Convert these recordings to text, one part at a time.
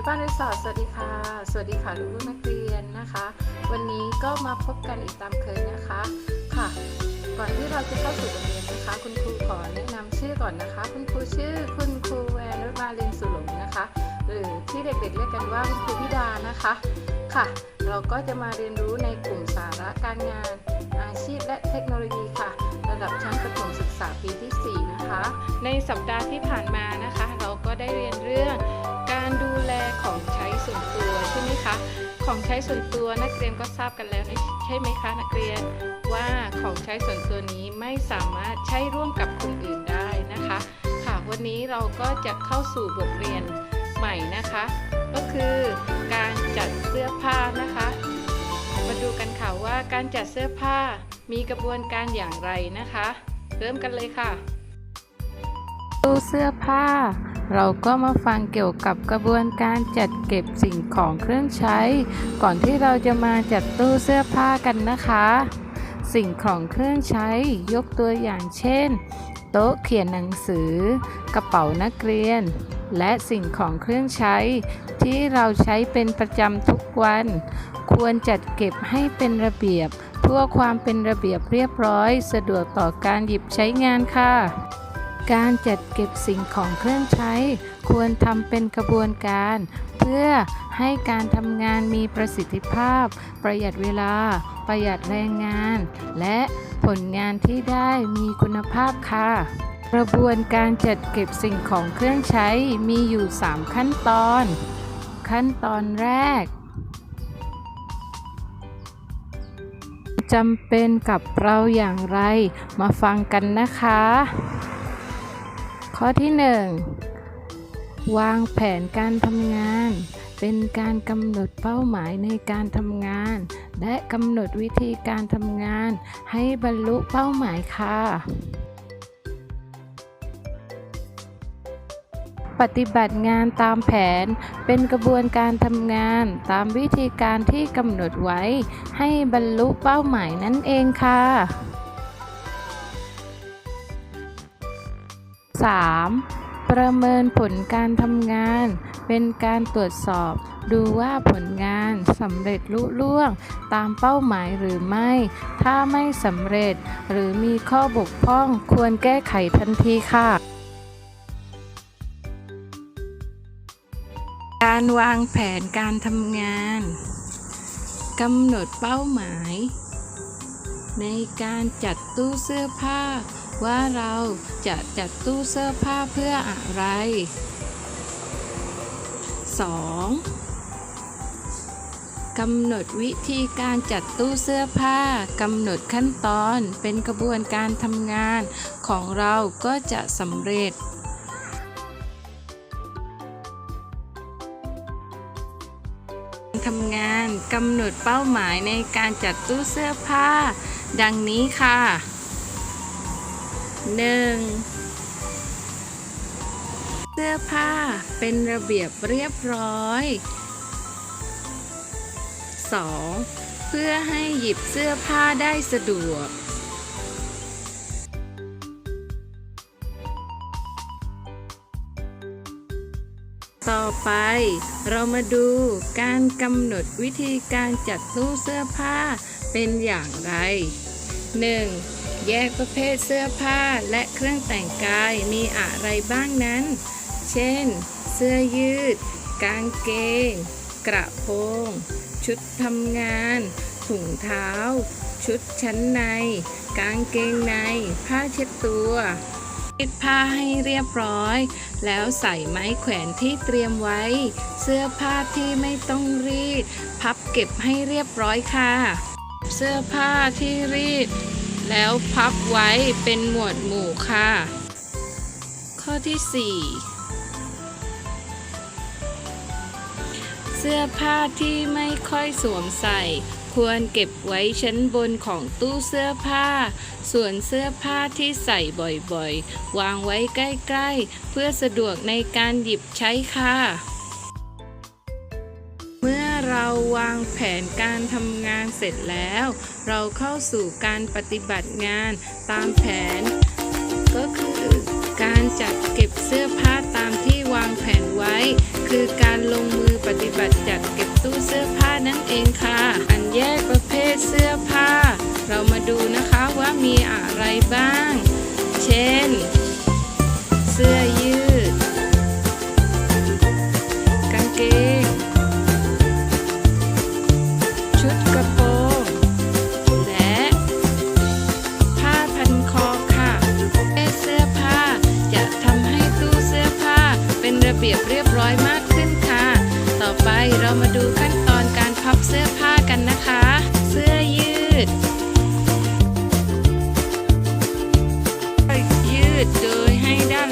นุบาลรีสอร์ทสวัสดีค่ะ สวัสดีค่ะลูกๆนักเรียนนะคะ วันนี้ก็มาพบกันอีกตามเคยนะคะค่ะ ก่อนที่เราจะเข้าสู่บทเรียนนะคะ คุณครูขอแนะนำชื่อก่อนนะคะ คุณครูชื่อคุณครูแวนรุมาลินสุหลงนะคะ หรือที่เด็กๆเรียกกันว่าคุณครูพิดานะคะค่ะ เราก็จะมาเรียนรู้ในกลุ่มสาระการงาน อาชีพและเทคโนโลยีค่ะ ระดับชั้นประถมศึกษาปีที่ 4 นะคะ ในสัปดาห์ที่ผ่านมานะคะ เรา ได้เรียนเรื่อง การดูแลของใช้ส่วนตัวใช่ไหมคะ ของใช้ส่วนตัวนักเรียนก็ทราบกันแล้วใช่ไหมคะนักเรียนว่าของใช้ส่วนตัวนี้ไม่สามารถใช้ร่วมกับคนอื่นได้นะคะ ค่ะวันนี้เราก็จะเข้าสู่บทเรียนใหม่นะคะ ก็คือการจัดเสื้อผ้านะคะ มาดูกันค่ะว่าการจัดเสื้อผ้ามีกระบวนการอย่างไรนะคะ เริ่มกันเลยค่ะตู้เสื้อผ้า เราก็มาฟังเกี่ยวกับกระบวนการจัดเก็บสิ่งของเครื่องใช้ ก่อนที่เราจะมาจัดตู้เสื้อผ้ากันนะคะ สิ่งของเครื่องใช้ยกตัวอย่างเช่น โต๊ะเขียนหนังสือ กระเป๋านักเรียน และสิ่งของเครื่องใช้ ที่เราใช้เป็นประจำทุกวัน ควรจัดเก็บให้เป็นระเบียบ เพื่อความเป็นระเบียบเรียบร้อย สะดวกต่อการหยิบใช้งานค่ะ การจัดเก็บสิ่งของเครื่องใช้ ควรทำเป็นกระบวนการ เพื่อให้การทำงานมีประสิทธิภาพ ประหยัดเวลา ประหยัดแรงงาน และผลงานที่ได้มีคุณภาพค่ะ กระบวนการจัดเก็บสิ่งของเครื่องใช้มีอยู่ 3 ขั้นตอน ขั้นตอนแรกจำเป็นกับเราอย่างไร มาฟังกันนะคะ ข้อที่ 1 วางแผนการทำงาน เป็นการกำหนดเป้าหมายในการทำงาน และกำหนดวิธีการทำงาน ให้บรรลุเป้าหมายค่ะ ปฏิบัติงานตามแผน เป็นกระบวนการทำงานตามวิธีการที่กำหนดไว้ ให้บรรลุเป้าหมายนั่นเองค่ะ 3. ประเมินผลการทำงาน เป็นการตรวจสอบ ดูว่าผลงานสำเร็จลุล่วง ตามเป้าหมายหรือไม่ ถ้าไม่สำเร็จ หรือมีข้อบกพร่องควรแก้ไขทันทีค่ะ การวางแผนการทำงานกำหนดเป้าหมาย ในการจัดตู้เสื้อผ้า ว่าเราจะจัดตู้เสื้อผ้าเพื่ออะไร 2. กำหนดวิธีการจัดตู้เสื้อผ้ากำหนดขั้นตอนเป็นกระบวนการทำงานของเราก็จะสำเร็จ ทำงานกำหนดเป้าหมายในการจัดตู้เสื้อผ้า ดังนี้ค่ะ 1. เสื้อผ้าเป็นระเบียบเรียบร้อย 2. เพื่อให้หยิบเสื้อผ้าได้สะดวก ต่อไปเรามาดูการกำหนดวิธีการจัดตู้เสื้อผ้าเป็นอย่างไร 1. แยกประเภทเสื้อผ้าและเครื่องแต่งกายมีอะไรบ้างนั้น เช่น เสื้อยืด กางเกง กระโปรง ชุดทำงาน ถุงเท้า ชุดชั้นใน กางเกงใน ผ้าเช็ดตัวรีดผ้าให้เรียบร้อย แล้วใส่ไม้แขวนที่เตรียมไว้ เสื้อผ้าที่ไม่ต้องรีด พับเก็บให้เรียบร้อยค่ะ เสื้อผ้าที่รีด แล้วพับไว้เป็นหมวดหมู่ค่ะ ข้อที่ 4 เสื้อผ้าที่ไม่ค่อยสวมใส่ ควรเก็บไว้ชั้นบนของตู้เสื้อผ้า ส่วนเสื้อผ้าที่ใส่บ่อยๆ วางไว้ใกล้ๆ เพื่อสะดวกในการหยิบใช้ค่ะ เราวางแผนการทำงานเสร็จแล้ว เราเข้าสู่การปฏิบัติงานตามแผน ก็คือการจัดเก็บเสื้อผ้าตามที่วางแผนไว้ คือการลงมือปฏิบัติจัดเก็บตู้เสื้อผ้านั่นเองค่ะ อันแยกประเภทเสื้อผ้า เรามาดูนะคะว่ามีอะไรบ้าง เช่น เสื้อ เปียบเรียบร้อยมากขึ้นค่ะ ต่อไปเรามาดูขั้นตอนการพับเสื้อผ้ากันนะคะ เสื้อยืด ยืดโดยให้ด้าน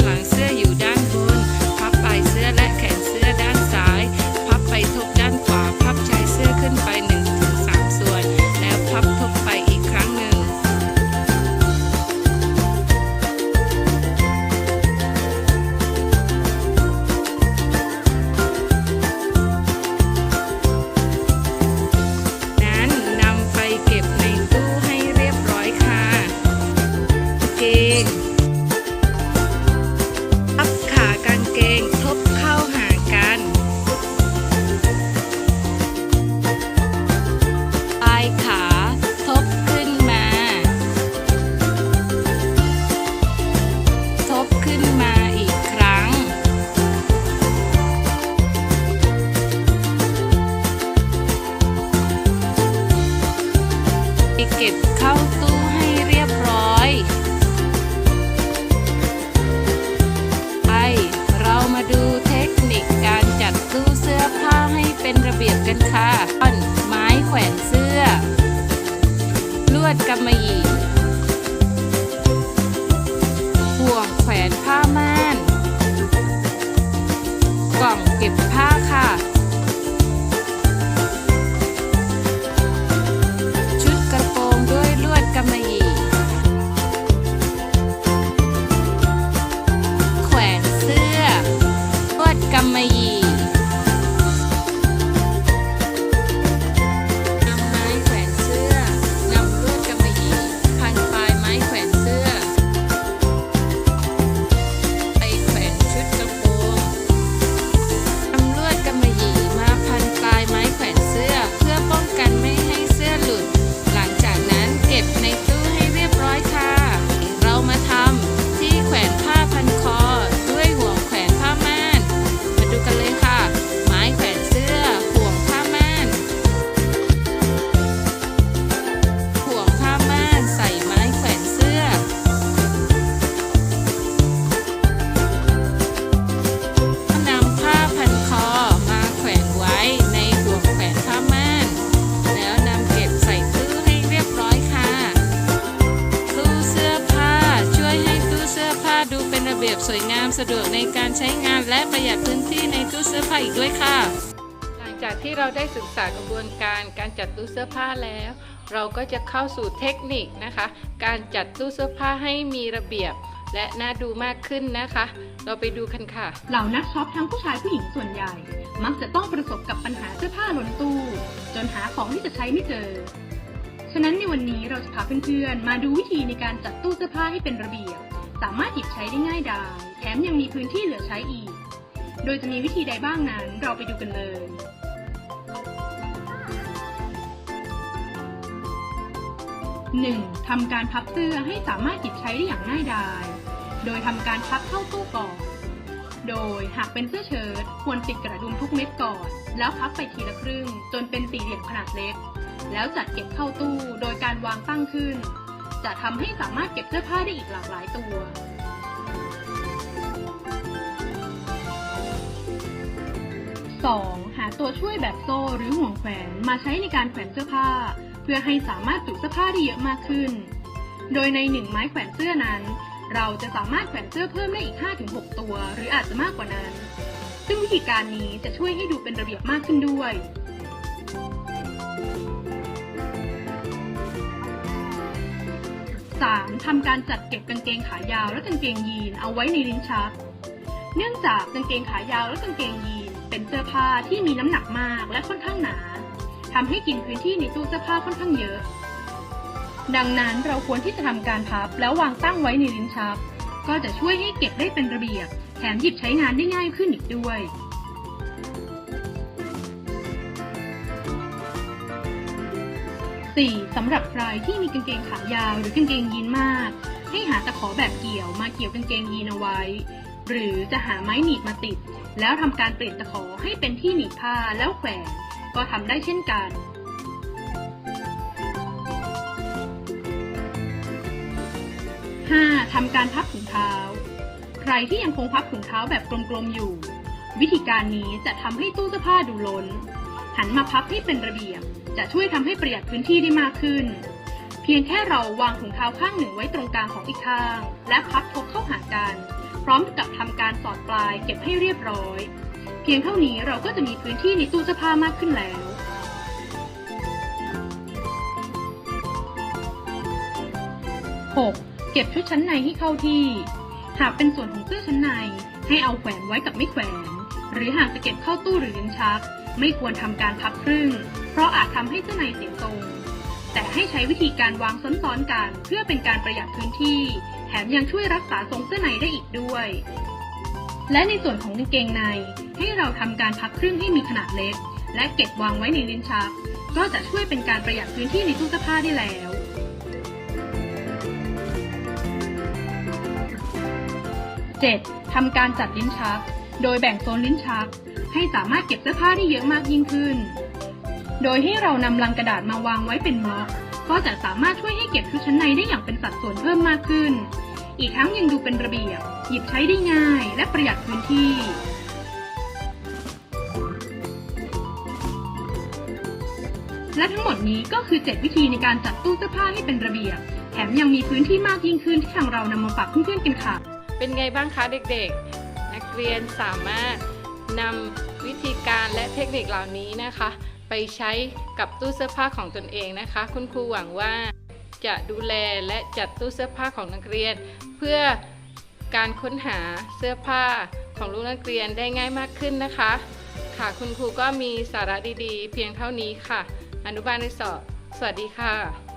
เข้าตู้ให้เรียบร้อย ไป เรามาดูเทคนิคการจัดตู้เสื้อผ้าให้เป็นระเบียบกันค่ะต้นไม้แขวนเสื้อ ลวดกำมะหยี่ห่วงแขวนผ้าม่าน กล่องเก็บผ้า เป็นระเบียบสวยงามสะดวกในการใช้งานและประหยัดพื้นที่ในตู้เสื้อผ้าอีกด้วยค่ะ หลังจากที่เราได้ศึกษากระบวนการการจัดตู้เสื้อผ้าแล้ว เราก็จะเข้าสู่เทคนิคนะคะ การจัดตู้เสื้อผ้าให้มีระเบียบและน่าดูมากขึ้นนะคะ เราไปดูกันค่ะ เหล่านักช็อปทั้งผู้ชายผู้หญิงส่วนใหญ่ มักจะต้องประสบกับปัญหาเสื้อผ้าล้นตู้ จนหาของที่จะใช้ไม่เจอ ฉะนั้นในวันนี้เราจะพาเพื่อนๆ มาดูวิธีในการจัดตู้เสื้อผ้าให้เป็นระเบียบ สามารถหยิบใช้ได้ง่ายดายแถมยังมีพื้นที่เหลือใช้อีก โดยจะมีวิธีใดบ้างนั้น เราไปดูกันเลย 1. ทำการพับเสื้อให้สามารถหยิบใช้ได้อย่างง่ายดาย โดยทำการพับเข้าตู้ก่อน โดยหากเป็นเสื้อเชิ้ตควรปิดกระดุมทุกเม็ดก่อน แล้วพับไปทีละครึ่ง จนเป็นสี่เหลี่ยมขนาดเล็ก แล้วจัดเก็บเข้าตู้โดยการวางตั้งขึ้น จะทำให้สามารถเก็บเสื้อผ้าได้อีกหลากหลายตัว 2. หาตัวช่วยแบบโซ่หรือห่วงแขวนมาใช้ในการแขวนเสื้อผ้า เพื่อให้สามารถจุเสื้อผ้าได้เยอะมากขึ้น โดยในหนึ่งไม้แขวนเสื้อนั้น เราจะสามารถแขวนเสื้อเพิ่มได้อีก 5-6 ตัว หรืออาจจะมากกว่านั้น ซึ่งวิธีการนี้จะช่วยให้ดูเป็นระเบียบมากขึ้นด้วย 3. ทำการจัดเก็บกางเกงขายาวและกางเกงยีนเอาไว้ในลิ้นชัก เนื่องจากกางเกงขายาวและกางเกงยีนเป็นเสื้อผ้าที่มีน้ำหนักมากและค่อนข้างหนาทำให้กินพื้นที่ในตู้เสื้อผ้าค่อนข้างเยอะ ดังนั้นเราควรที่จะทำการพับแล้ววางตั้งไว้ในลิ้นชัก ก็จะช่วยให้เก็บได้เป็นระเบียบ แถมหยิบใช้งานได้ง่ายขึ้นอีกด้วย 4. สำหรับใครที่มีกางเกงขายาวหรือกางเกงยีนมาก ให้หาตะขอแบบเกี่ยวมาเกี่ยวกางเกงยีนเอาไว้ หรือจะหาไม้หนีบมาติด แล้วทำการเปลี่ยนตะขอให้เป็นที่หนีบผ้าแล้วแขวนก็ทำได้เช่นกัน 5. ทำการพับถุงเท้า ใครที่ยังคงพับถุงเท้าแบบกลมๆอยู่ วิธีการนี้จะทำให้ตู้เสื้อผ้าดูล้น หันมาพับให้เป็นระเบียบ จะช่วยทำให้ประหยัดพื้นที่ได้มากขึ้น เพียงแค่เราวางถุงเท้าข้างหนึ่งไว้ตรงกลางของอีกข้าง และพับทบเข้าหากัน พร้อมกับทำการสอดปลายเก็บให้เรียบร้อย เพียงเท่านี้เราก็จะมีพื้นที่ในตู้เสื้อผ้ามากขึ้นแล้ว 6. เก็บชุดชั้นในให้เข้าที่ หากเป็นส่วนของเสื้อชั้นใน ให้เอาแขวนไว้กับไม่แขวน หรือหากจะเก็บเข้าตู้หรือลิ้นชัก ไม่ควรทำการพับครึ่ง เพราะอาจทำให้เสื้อในเสียทรง แต่ให้ใช้วิธีการวางซ้อนๆกัน เพื่อเป็นการประหยัดพื้นที่ แถมยังช่วยรักษาทรงเสื้อในได้อีกด้วย และในส่วนของกางเกงใน ให้เราทำการพับครึ่งให้มีขนาดเล็ก และเก็บวางไว้ในลิ้นชัก ก็จะช่วยเป็นการประหยัดพื้นที่ในตู้เสื้อผ้าได้แล้ว 7. ทำการจัดลิ้นชัก โดยแบ่งโซนลิ้นชัก ให้สามารถเก็บเสื้อผ้าได้เยอะมากยิ่งขึ้น โดยให้เรานำลังกระดาษมาวางไว้เป็นบล็อก ก็จะสามารถช่วยให้เก็บชุดชั้นในได้อย่างเป็นสัดส่วนเพิ่มมากขึ้น อีกทั้งยังดูเป็นระเบียบ หยิบใช้ได้ง่าย และประหยัดพื้นที่และทั้งหมดนี้ก็คือ 7 วิธีในการจัดตู้เสื้อผ้าให้เป็นระเบียบ แถมยังมีพื้นที่มากยิ่งขึ้นที่ทางเรานำมาฝากเพื่อนๆกันค่ะ เป็นไงบ้างคะเด็กๆ เรียนสามารถนำวิธีการและเทคนิคเหล่านี้นะคะ ไปใช้กับตู้เสื้อผ้าของตนเองนะคะ คุณครูหวังว่าจะดูแลและจัดตู้เสื้อผ้าของนักเรียน เพื่อการค้นหาเสื้อผ้าของลูกนักเรียนได้ง่ายมากขึ้นนะคะ ค่ะคุณครูก็มีสาระดีๆ เพียงเท่านี้ค่ะ อนุบาลในสอบสวัสดีค่ะ